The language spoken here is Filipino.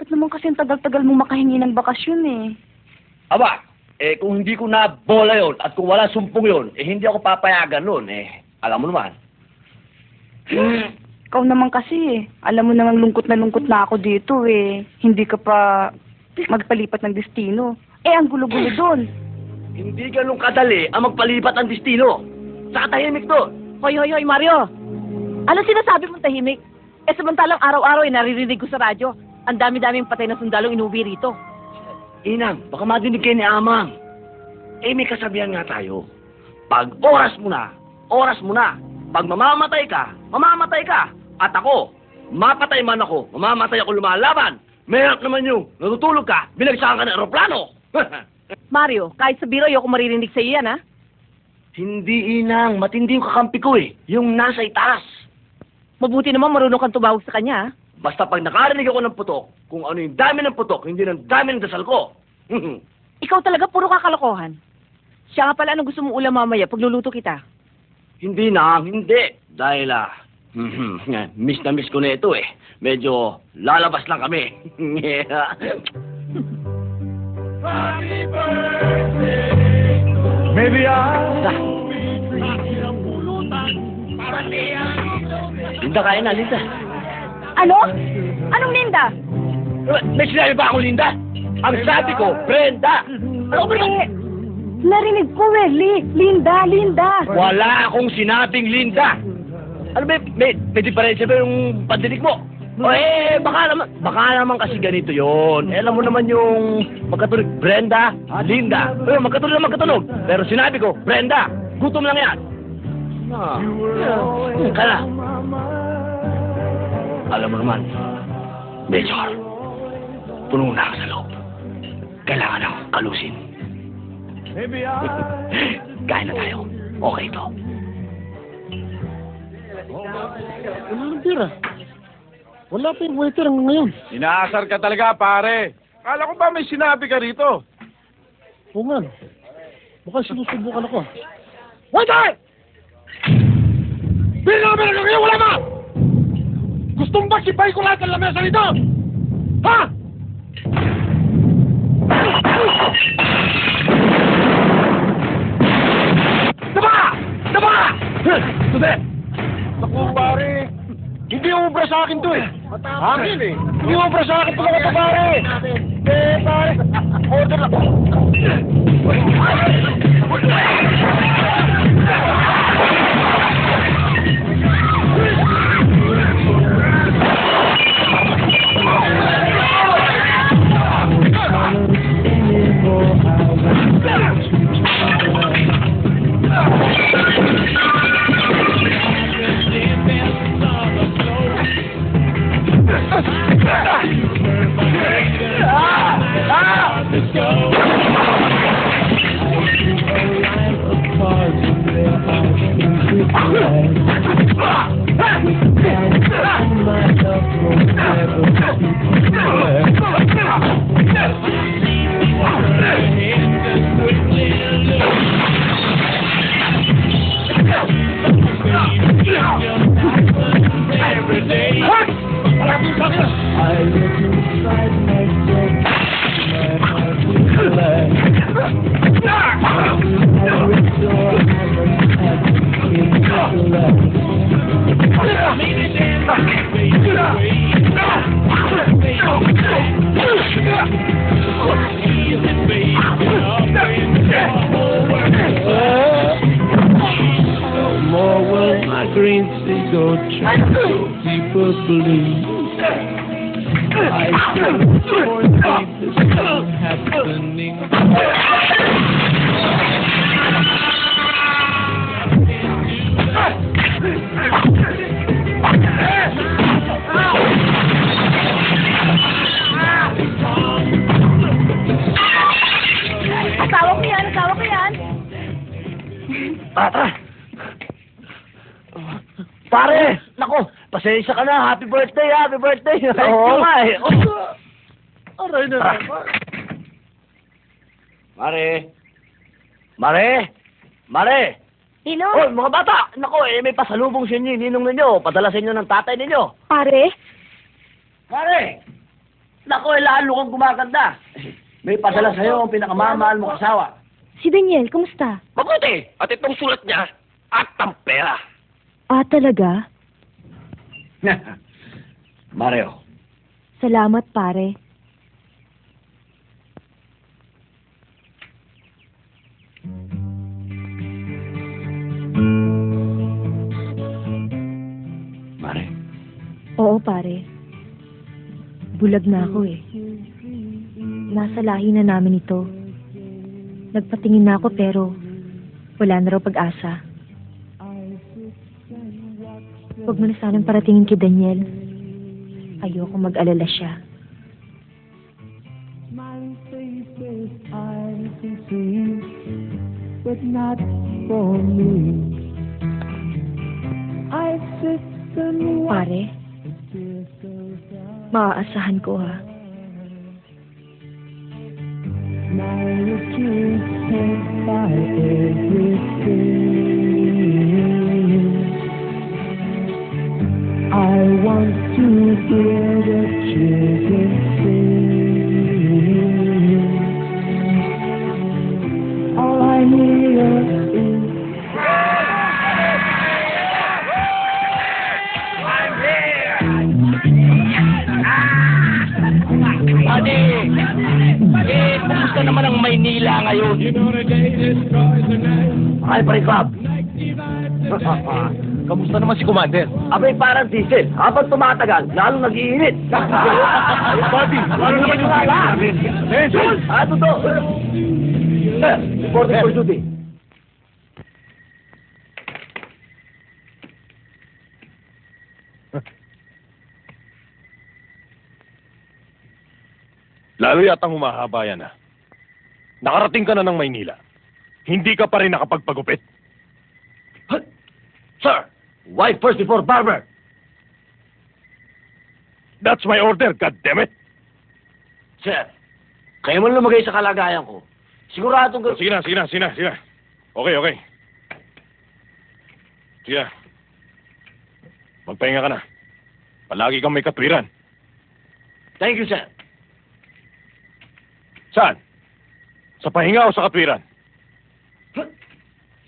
Ba't naman kasi ang tagal-tagal mo makahingi ng bakasyon eh? Aba, eh kung hindi ko na bola yon at kung wala sumpong yon, eh hindi ako papayagan nun. Eh, alam mo naman. Ikaw naman kasi eh. Alam mo namang lungkot na lungkot na ako dito eh. Hindi ka pa magpalipat ng destino. Eh, ang gulo-gulo doon. Hindi ganun kadali ang magpalipat ng destino. Sa tahimik to. Hoy, hoy, hoy, Mario! Ano sinasabi mong tahimik? Eh, samantalang araw-araw eh, naririnig ko sa radyo. Ang dami-daming patay na sundalong inuwi rito. Inang, baka madinig kayo ni Amang. Eh, may kasabihan nga tayo. Pag oras mo na, oras mo na. Pag mamamatay ka, mamamatay ka. At ako, mapatay man ako, mamamatay ako lumalaban. Mayroon naman yung natutulog ka, binagsakan ka ng aeroplano. Mario, kahit sa biro, ayoko maririnig sa iyo yan, ha? Hindi, Inang. Matindi yung kakampi ko eh. Yung nasa itaas. Mabuti naman marunong kang tumawag sa kanya, ha? Basta pag nakarinig ako ng putok, kung ano yung dami ng putok, hindi ng dami ng dasal ko. Ikaw talaga puro kakalokohan. Siya nga pala, anong gusto mong ulam mamaya? Pagluluto kita. hindi na, hindi. Dahil ah, miss na miss ko na ito eh. Medyo lalabas lang kami. Maybe I... Linda, kain na, Linda. Ano? Anong Linda? May sinabi ba ako, Linda? Ang sabi ko, Brenda. Ano ba Eh, narinig ko eh. Li- Linda, Linda. Wala akong sinabing Linda. Ano ba, may, may diferensya ba yung pandinig mo? O eh, baka naman, baka naman kasi ganito yon. Eh, alam mo naman yung magkatunog, Brenda, Linda. Eh, magkatunog na magkatunog. Pero sinabi ko, Brenda, gutom lang yan. Ah, yeah. Kaya, alam mo naman, Major, puno na ako sa loob. Kailangan akong kalusin. Kain na tayo. Okay to. Wala nang tira. Wala pa yung waiter hanggang ngayon. Inaasar ka talaga, pare. Kala ko ba may sinabi ka rito? Oo nga. Mukhang sinusubukan ako. Waiter! Bili na ng ngayon, wala ba? Gustong ba sipay ko lahat ng lamesa nito? Ha? Tama! Tama! Tude! Naku, pare. Hindi ubra sa akin to eh. Akin eh. Hindi ubra sa akin to mga pare. Eh, pare. Order lang. No more will my green sea go so deep a blue. I feel more deep happening. Tata! Pare! Nako! Pasensya ka na. Happy birthday, happy birthday! Thank you nga eh. Oh. Aray na naman. Mare! Mare! Mare! Hino? Oh, mga bata! Nako, eh, may pasalubong sa inyo, ninong ninyo. Padala sa inyo ng tatay ninyo. Pare? Mare! Nako, eh, lalo kang gumaganda. May padala sa'yo ang pinakamamahal mong asawa. Si Daniel, kumusta? Mabuti! At itong sulat niya, at ang pera. Ah, talaga? Mario, Salamat, pare. Mare, Oo, pare. Bulag na ako eh. Nasa lahi na namin ito. Nagpatingin na ako pero wala na raw pag-asa. Huwag mo na sanang paratingin kay Daniel. Ayoko mag-alala siya. Smiling faces I can see, but not for me. I sit and watch Pare, maaasahan ko ha. I want to hear the children sing. Eh, kumusta naman ang Maynila ngayon? Ay, pare club. Kamusta naman si Commander? Abay, parang diesel. Habang tumatagal, lalong nag-iinit. Buddy, ano naman yung namin? Jules! Ah, totoo. Eh, reporting for duty. Lalo yatang humahaba yan ha. Nakarating ka na ng Maynila. Hindi ka pa rin nakapagpagupit. Huh? Sir, why first before barber? That's my order, goddammit. Sir, kayo mo lumagay sa kalagayan ko. Siguradong... Oh, sige na, sige na, sige na, sige na. Okay, okay. Sige na. Magpahinga ka na. Palagi kang may katwiran. Thank you, sir. Saan? Sa pahinga o sa katwiran?